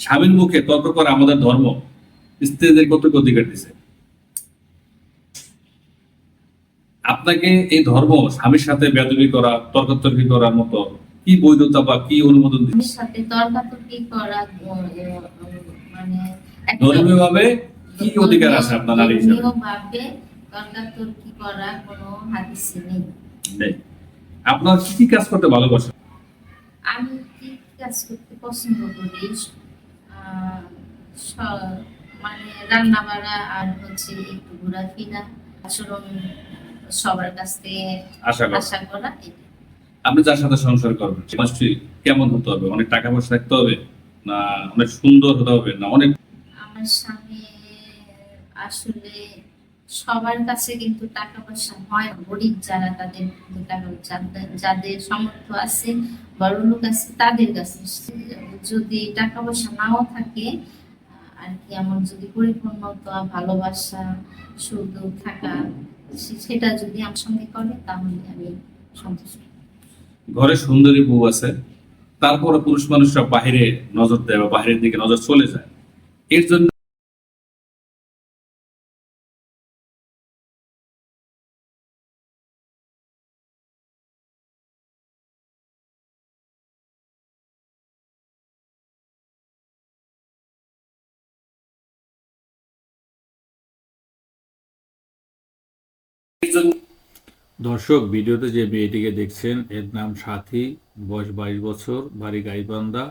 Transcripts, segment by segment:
স্বামীর মুখে তর্ক করা আমাদের ধর্ম স্ত্রীদের কত অধিকার দিছে? আপনাকে এই ধর্ম স্বামীর সাথে বেদবি করা তর্কাতর্কি করার মতো কি বৈধতা বা কি অনুমোদন দিচ্ছে সাথে তর্কাতর্কি করা মানে ধর্মীয় ভাবে কি অধিকার আছে আপনার নারী হিসেবে? তর্কাতর্কি করা কোনো হাদিসে নেই। আপনার কি কি কাজ করতে ভালোবাসেন? আমি কি কাজ করতে পছন্দ করি? মানে রান্না বাড়া আর হচ্ছে একটু ঘোরাফেরা আচরণ সবার কাছ থেকে আশা করা। আপনি যার সাথে সংসার করবেন মানুষটি কেমন হতে হবে? অনেক টাকা পয়সা রাখতে হবে না অনেক সুন্দর হতে হবে না? অনেক আমার স্বামী আসলে সবার কাছে কিন্তু টাকা পয়সা হয়। গরিব যারা তাদের যাদের- সামর্থ্য আছে, বড় লোক আছে, তাদের কাছে। যদি টাকা পয়সা নাও থাকে, আর কি আমার যদি পরিপূর্ণতা, ভালোবাসা শুধু থাকা সেটা যদি আমার সঙ্গে করে, তাহলে আমি সন্তুষ্ট। ঘরে সুন্দরী বউ আছে তারপরে পুরুষ মানুষরা বাহিরে নজর দেয় বা বাহিরের দিকে নজর চলে যায়। এর জন্য জন্য। দর্শক, ভিডিওতে যে মেয়েটিকে দেখছেন, এর নাম সাথী, বয়স বাইশ বছর, বাড়ি গাইবান্ধা,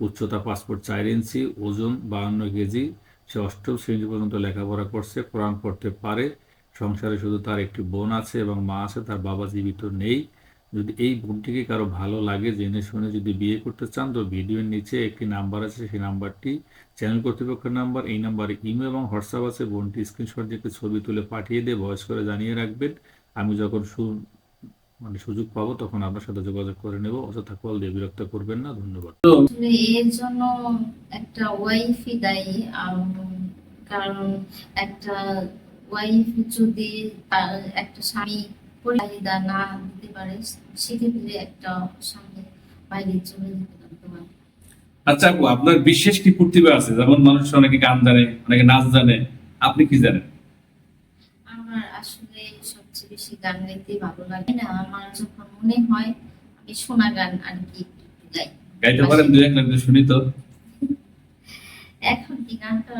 উচ্চতা পাসপোর্ট চার ইঞ্চি, ওজন বাহান্ন কেজি। সে অষ্টম শ্রেণি পর্যন্ত লেখাপড়া করছে, কোরআন পড়তে পারে। সংসারে শুধু তার একটি বোন আছে এবং মা আছে, তার বাবা জীবিত নেই। যদি এই বোনটিকে কারও ভালো লাগে, জেনে শুনে যদি বিয়ে করতে চান, তো ভিডিওর নিচে একটি নাম্বার আছে, সেই নাম্বারটি। চ্যানেল কর্তৃপক্ষের নাম্বার, এই নাম্বারে ইমো এবং হোয়াটসঅ্যাপ আছে। বোনটি স্ক্রিনশট দিয়ে ছবি তুলে পাঠিয়ে দিয়ে ভয়েস করে জানিয়ে রাখবেন। আমি যখন সু- মানে সুযোগ পাবো, তখন আপনার সাথে যোগাযোগ করে নেব। অযথা কল দিয়ে বিরক্ত করবেন না। ধন্যবাদ। আসলে এর জন্য একটা ওয়াইফই দায়ী কারণ একটা ওয়াইফ যদি একটা স্বামী চাহিদা না দিতে পারে। সেক্ষেত্রে একটা স্বামী বাইরে চলে যেতে পারতে আচ্ছা আপু আপনার বিশেষ কি প্রতিভা আছে? যেমন মানুষ অনেকে গান জানে অনেকে নাচ জানে। আপনি কি জানেন? আমার আসলে সবচেয়ে বেশি গান গাইতে ভালো লাগে না। আমার যখন মনে হয় আমি শোনা গান আর কি গাই। গাইতে পারেন দুই এক লাইন শুনি তো। এখন কি গানটা